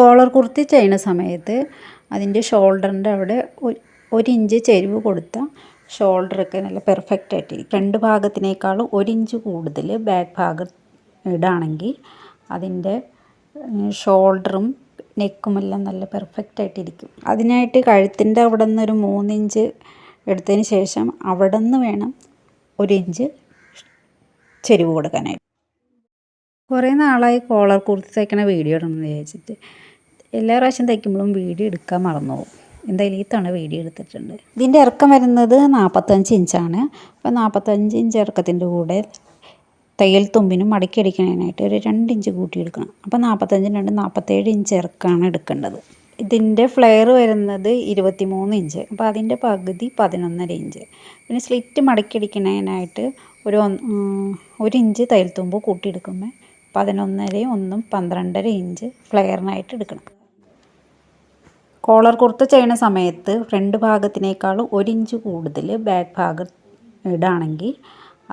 Collar kurti ചെയ്യുന്ന സമയത്ത് അതിന്റെ ഷോൾഡറിന്റെ അവിടെ ഒരു- ഇഞ്ച് ചെരിവ് കൊടുത്താൽ ഷോൾഡറൊക്കെ നല്ല പെർഫെക്റ്റ് ആയിട്ടിരിക്കും രണ്ട് ഭാഗത്തിനേക്കാളും ഒരു ഇഞ്ച് കൂടുതൽ ബാക്ക് ഭാഗം ഇടാണെങ്കിൽ അതിന്റെ ഷോൾഡറും നെക്കുമെല്ലാം നല്ല പെർഫെക്റ്റ് ആയിട്ടിരിക്കും അതിനായിട്ട് കഴുത്തിന്റെ അവിടെ നിന്ന് ഒരു മൂന്നിഞ്ച് എടുത്തതിന് ശേഷം അവിടെ നിന്ന് വേണം ഒരു ഇഞ്ച് ചെരിവ് കൊടുക്കാനായിട്ട്. കുറേ നാളായി കോളർ കുർത്തി തയ്ക്കണ വീഡിയോ ഇടണമെന്ന് വിചാരിച്ചിട്ട്. എല്ലാ പ്രാവശ്യം തയ്ക്കുമ്പോഴും വീഡിയോ എടുക്കാൻ മറന്നു പോകും എന്തായാലും ഈ തവണ വീഡിയോ എടുത്തിട്ടുണ്ട്. ഇതിന്റെ ഇറക്കം വരുന്നത് നാൽപ്പത്തഞ്ച് ഇഞ്ചാണ്. അപ്പോൾ നാൽപ്പത്തഞ്ച് ഇഞ്ച് ഇറക്കത്തിന്റെ കൂടെ തയ്യൽ തുമ്പിനും മടക്കി അടിക്കാനായിട്ട് ഒരു രണ്ട് ഇഞ്ച് കൂട്ടിയെടുക്കണം അപ്പോൾ നാൽപ്പത്തഞ്ചിന് രണ്ട് നാൽപ്പത്തേഴ് ഇഞ്ച് ഇറക്കമാണ് എടുക്കേണ്ടത്. ഇതിന്റെ ഫ്ലെയർ വരുന്നത് ഇരുപത്തി മൂന്ന് ഇഞ്ച്. അപ്പോൾ അതിന്റെ പകുതി പതിനൊന്നര ഇഞ്ച്. പിന്നെ സ്ലിറ്റ് മടക്കി അടിക്കണതിനായിട്ട് ഒരു ഒരു ഇഞ്ച് തയ്യൽ തുമ്പ് കൂട്ടിയെടുക്കുമ്പോൾ പതിനൊന്നരയും ഒന്നും പന്ത്രണ്ടര ഇഞ്ച് ഫ്ലെയറിനായിട്ട് എടുക്കണം. കോളർ കുർത്ത ചെയ്യുന്ന സമയത്ത് ഫ്രണ്ട് ഭാഗത്തിനേക്കാളും ഒരിഞ്ച് കൂടുതൽ ബാക്ക് ഭാഗം ഇടാണെങ്കിൽ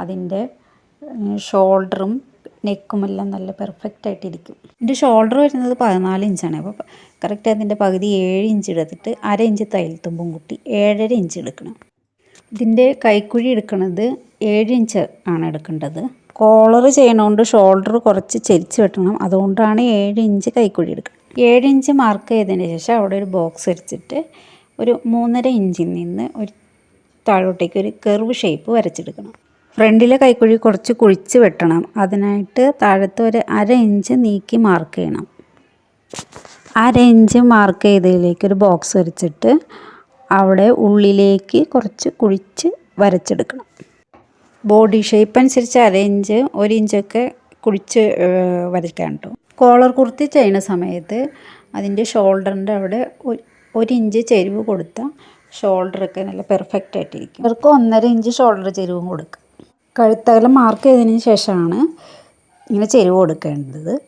അതിന്റെ ഷോൾഡറും നെക്കുമെല്ലാം നല്ല പെർഫെക്റ്റ് ആയിട്ടിരിക്കും. എന്റെ ഷോൾഡർ വരുന്നത് പതിനാല് ഇഞ്ചാണ്. അപ്പോൾ കറക്റ്റ് അതിന്റെ പകുതി ഏഴ് ഇഞ്ച് എടുത്തിട്ട് അര ഇഞ്ച് തയ്യൽ തുമ്പും കൂട്ടി ഏഴര ഇഞ്ച് എടുക്കണം. ഇതിന്റെ കൈക്കുഴി എടുക്കുന്നത് ഏഴ് ഇഞ്ച് ആണ് എടുക്കേണ്ടത്. കോളർ ചെയ്യണോണ്ട് ഷോൾഡർ കുറച്ച് ചെരിച്ച് വെട്ടണം. അതുകൊണ്ടാണ് ഏഴ് ഇഞ്ച് കൈക്കുഴി എടുക്കുന്നത് ഏഴ് ഇഞ്ച് മാർക്ക് ചെയ്തതിന് ശേഷം അവിടെ ഒരു ബോക്സ് വരച്ചിട്ട് ഒരു മൂന്നര ഇഞ്ചിൽ നിന്ന് ഒരു താഴോട്ടേക്ക് ഒരു കർവ് ഷേപ്പ് വരച്ചെടുക്കണം. ഫ്രണ്ടിലെ കൈക്കുഴി കുറച്ച് കുഴിച്ച് വെട്ടണം. അതിനായിട്ട് താഴത്തെ ഒരു അര ഇഞ്ച് നീക്കി മാർക്ക് ചെയ്യണം. അര ഇഞ്ച് മാർക്ക് ചെയ്തതിലേക്ക് ഒരു ബോക്സ് വരച്ചിട്ട് അവിടെ ഉള്ളിലേക്ക് കുറച്ച് കുഴിച്ച് വരച്ചെടുക്കണം. ബോഡി ഷേപ്പ് അനുസരിച്ച് അര ഇഞ്ച് ഒരു ഇഞ്ചൊക്കെ കുഴിച്ച് വരയ്ക്കാൻ കേട്ടോ കോളർ കുർത്തി ചെയ്യുന്ന സമയത്ത് അതിന്റെ ഷോൾഡറിന്റെ അവിടെ ഒരു- ഇഞ്ച് ചെരിവ് കൊടുത്താൽ ഷോൾഡറൊക്കെ നല്ല പെർഫെക്റ്റ് ആയിട്ടിരിക്കും. ഇവർക്ക് ഒന്നര ഇഞ്ച് ഷോൾഡർ ചെരിവും കൊടുക്കുക കഴുത്തകലം മാർക്ക് ചെയ്തതിന് ശേഷമാണ് ഇങ്ങനെ ചെരിവ് കൊടുക്കേണ്ടത്.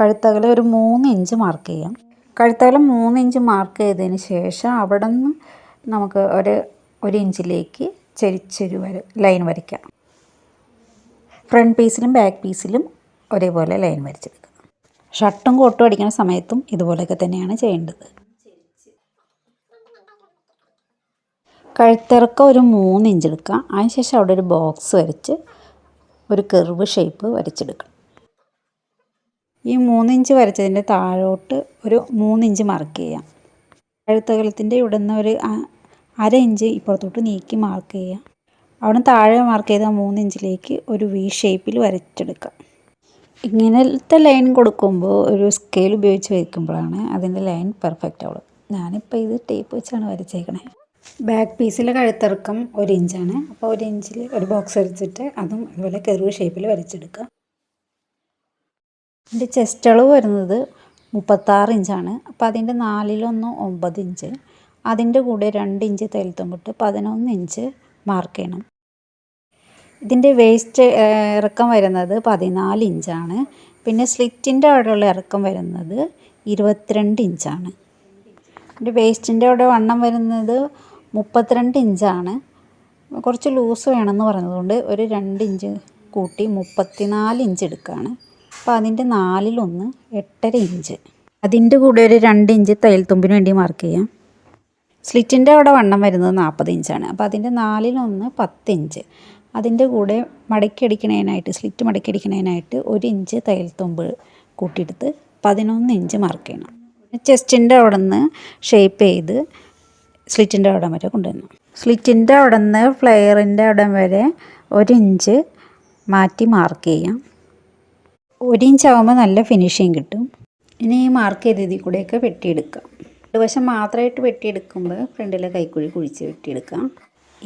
കഴുത്തകലം ഒരു മൂന്ന് ഇഞ്ച് മാർക്ക് ചെയ്യാം. കഴുത്തകലം മൂന്ന് ഇഞ്ച് മാർക്ക് ചെയ്തതിന് ശേഷം അവിടെ നിന്ന് നമുക്ക് ഒരു ഒരു ഇഞ്ചിലേക്ക് ചെരിച്ചൊരു വര ലൈൻ വരയ്ക്കാം. ഫ്രണ്ട് പീസിലും ബാക്ക് പീസിലും ഒരേപോലെ ലൈൻ വരച്ചെടുക്കുക ഷർട്ടും കോട്ടും അടിക്കുന്ന സമയത്തും ഇതുപോലെയൊക്കെ തന്നെയാണ് ചെയ്യേണ്ടത്. കഴുത്തിറക്കം ഒരു മൂന്ന് ഇഞ്ച് എടുക്കുക. അതിനുശേഷം അവിടെ ഒരു ബോക്സ് വരച്ച് ഒരു കെർവ് ഷേപ്പ് വരച്ചെടുക്കണം. ഈ മൂന്ന് ഇഞ്ച് വരച്ചതിന്റെ താഴോട്ട് ഒരു മൂന്ന് ഇഞ്ച് മാർക്ക് ചെയ്യാം കഴുത്തകലത്തിന്റെ ഇവിടെ നിന്ന് ഒരു അര ഇഞ്ച് ഇപ്പുറത്തോട്ട് നീക്കി മാർക്ക് ചെയ്യാം അവിടെ താഴെ മാർക്ക് ചെയ്ത മൂന്ന് ഇഞ്ചിലേക്ക് ഒരു വി ഷേപ്പിൽ വരച്ചെടുക്കാം ഇങ്ങനത്തെ ലൈൻ കൊടുക്കുമ്പോൾ ഒരു സ്കെയിൽ ഉപയോഗിച്ച് വരയ്ക്കുമ്പോഴാണ് അതിന്റെ ലൈൻ പെർഫെക്റ്റ് ആവുള്ളൂ. ഞാനിപ്പോൾ ഇത് ടേപ്പ് വെച്ചാണ് വരച്ചേക്കണേ. ബാക്ക് പീസിലെ കഴുത്തിറക്കം ഒരു ഇഞ്ചാണ്. അപ്പോൾ ഒരു ഇഞ്ചിൽ ഒരു ബോക്സ് വരച്ചിട്ട് അതും ഇതുപോലെ കെറിവ് ഷേപ്പിൽ വരച്ചെടുക്കുക. എന്റെ ചെസ്റ്റ് അളവ് വരുന്നത് മുപ്പത്താറ് ഇഞ്ചാണ്. അപ്പോൾ അതിന്റെ നാലിലൊന്ന് ഒമ്പത് ഇഞ്ച്. അതിന്റെ കൂടെ രണ്ട് ഇഞ്ച് തേൽത്തുമ്പിട്ട് പതിനൊന്ന് ഇഞ്ച് മാർക്ക് ചെയ്യണം. ഇതിന്റെ വേസ്റ്റ് ഇറക്കം വരുന്നത് പതിനാല് ഇഞ്ചാണ്. പിന്നെ സ്ലിറ്റിന്റെ അവിടെയുള്ള ഇറക്കം വരുന്നത് ഇരുപത്തിരണ്ട് ഇഞ്ചാണ്. എന്റെ വേസ്റ്റിന്റെ അവിടെ വണ്ണം വരുന്നത് മുപ്പത്തിരണ്ട് ഇഞ്ചാണ്. കുറച്ച് ലൂസ് വേണമെന്ന് പറഞ്ഞതുകൊണ്ട് ഒരു രണ്ട് ഇഞ്ച് കൂട്ടി മുപ്പത്തിനാല് ഇഞ്ച് എടുക്കുകയാണ്. അപ്പോൾ അതിന്റെ നാലിലൊന്ന് എട്ടര ഇഞ്ച്. അതിന്റെ കൂടെ ഒരു രണ്ട് ഇഞ്ച് തയ്യൽ തുമ്പിന് വേണ്ടി മാർക്ക് ചെയ്യാം. സ്ലിറ്റിന്റെ അവിടെ വണ്ണം വരുന്നത് നാൽപ്പത് ഇഞ്ചാണ്. അപ്പോൾ അതിന്റെ നാലിലൊന്ന് പത്ത് ഇഞ്ച്. അതിന്റെ കൂടെ മടക്കിയടിക്കണേനായിട്ട് സ്ലിറ്റ് മടക്കിയടിക്കണേനായിട്ട് ഒരു ഇഞ്ച് തയ്യൽ തുമ്പ് കൂട്ടിയെടുത്ത് പതിനൊന്ന് ഇഞ്ച് മാർക്ക് ചെയ്യണം. ചെസ്റ്റിന്റെ അവിടെ നിന്ന് ഷേപ്പ് ചെയ്ത് സ്ലിറ്റിന്റെ അവിടം വരെ കൊണ്ടുവരണം. സ്ലിറ്റിന്റെ അവിടെ നിന്ന് ഫ്ലെയറിന്റെ അവിടം വരെ ഒരു ഇഞ്ച് മാറ്റി മാർക്ക് ചെയ്യാം. ഒരു ഇഞ്ച് ആകുമ്പോൾ നല്ല ഫിനിഷിങ് കിട്ടും. ഇനി ഈ മാർക്ക് ചെയ്ത ഇതിൽ കൂടെയൊക്കെ വെട്ടിയെടുക്കാം. ഒരു വശം മാത്രമായിട്ട് വെട്ടിയെടുക്കുമ്പോൾ ഫ്രണ്ടിലെ കൈക്കുഴി കുഴിച്ച് വെട്ടിയെടുക്കാം.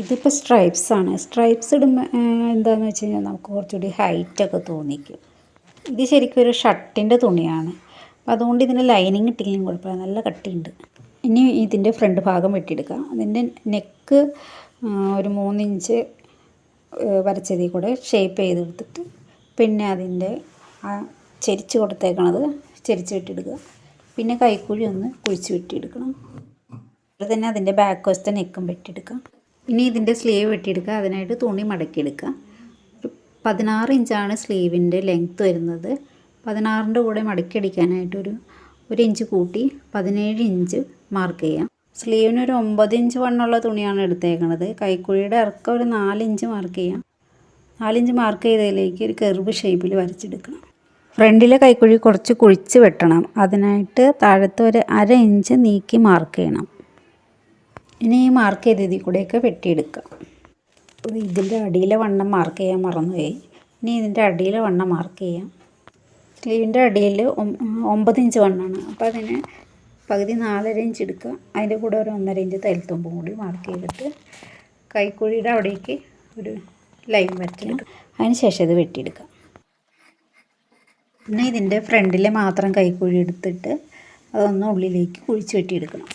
ഇതിപ്പോൾ സ്ട്രൈപ്സ് ആണ്. സ്ട്രൈപ്സ് ഇടുമ്പോൾ എന്താണെന്ന് വെച്ച് കഴിഞ്ഞാൽ നമുക്ക് കുറച്ചുകൂടി ഹൈറ്റൊക്കെ തോന്നിക്കും. ഇത് ശരിക്കും ഒരു ഷർട്ടിന്റെ തുണിയാണ്. അപ്പോൾ അതുകൊണ്ട് ഇതിന് ലൈനിങ് ഇട്ടില്ലെങ്കിൽ കുഴപ്പമില്ല. നല്ല കട്ടിയുണ്ട്. ഇനി ഇതിന്റെ ഫ്രണ്ട് ഭാഗം വെട്ടിയെടുക്കാം. അതിന്റെ നെക്ക് ഒരു മൂന്നിഞ്ച് വരച്ചതിൽ കൂടെ ഷേപ്പ് ചെയ്തെടുത്തിട്ട് പിന്നെ അതിന്റെ ചെരിച്ച് കൊടുത്തേക്കണത് ചെരിച്ച് വെട്ടിയെടുക്കുക. പിന്നെ കൈക്കുഴി ഒന്ന് കുഴിച്ച് വെട്ടിയെടുക്കണം. അതുപോലെ തന്നെ അതിന്റെ ബാക്ക് വശത്തെ നെക്കും വെട്ടിയെടുക്കാം. ഇനി ഇതിന്റെ സ്ലീവ് വെട്ടിയെടുക്കുക. അതിനായിട്ട് തുണി മടക്കിയെടുക്കുക. പതിനാറ് ഇഞ്ചാണ് സ്ലീവിന്റെ ലെങ്ത്ത് വരുന്നത്. പതിനാറിന്റെ കൂടെ മടക്കിയടിക്കാനായിട്ടൊരു ഒരു ഇഞ്ച് കൂട്ടി പതിനേഴ് ഇഞ്ച് മാർക്ക് ചെയ്യാം. സ്ലീവിന് ഒരു ഒമ്പത് ഇഞ്ച് വണ്ണമുള്ള തുണിയാണ് എടുത്തേക്കണത്. കൈക്കുഴിയുടെ ഇറക്കം ഒരു നാലിഞ്ച് മാർക്ക് ചെയ്യാം. നാലിഞ്ച് മാർക്ക് ചെയ്തതിലേക്ക് ഒരു കെർവ് ഷേപ്പിൽ വരച്ചെടുക്കണം. ഫ്രണ്ടിലെ കൈക്കുഴി കുറച്ച് കുഴിച്ച് വെട്ടണം. അതിനായിട്ട് താഴത്ത് ഒരു അര ഇഞ്ച് നീക്കി മാർക്ക് ചെയ്യണം. ഇനി ഈ മാർക്ക് ചെയ്ത ഇതിൽ കൂടെയൊക്കെ വെട്ടിയെടുക്കാം. ഇത് ഇതിന്റെ അടിയിലെ വണ്ണം മാർക്ക് ചെയ്യാൻ മറന്നുപോയി. ഇനി ഇതിന്റെ അടിയിലെ വണ്ണം മാർക്ക് ചെയ്യാം. സ്ലീവിന്റെ അടിയിൽ ഒമ്പത് ഇഞ്ച് വണ്ണമാണ് അപ്പോൾ അതിന് പകുതി നാലര ഇഞ്ച് എടുക്കുക. അതിന്റെ കൂടെ ഒരു ഒന്നര ഇഞ്ച് തൈൽത്തുമ്പും കൂടി മാർക്ക് ചെയ്തിട്ട് കൈക്കുഴിയുടെ അവിടേക്ക് ഒരു ലൈൻ വരയ്ക്കണം. അതിന് ശേഷം ഇത് വെട്ടിയെടുക്കാം. പിന്നെ ഇതിന്റെ ഫ്രണ്ടിൽ മാത്രം കൈക്കുഴി എടുത്തിട്ട് അതൊന്ന് ഉള്ളിലേക്ക് കുഴിച്ച് വെട്ടിയെടുക്കണം.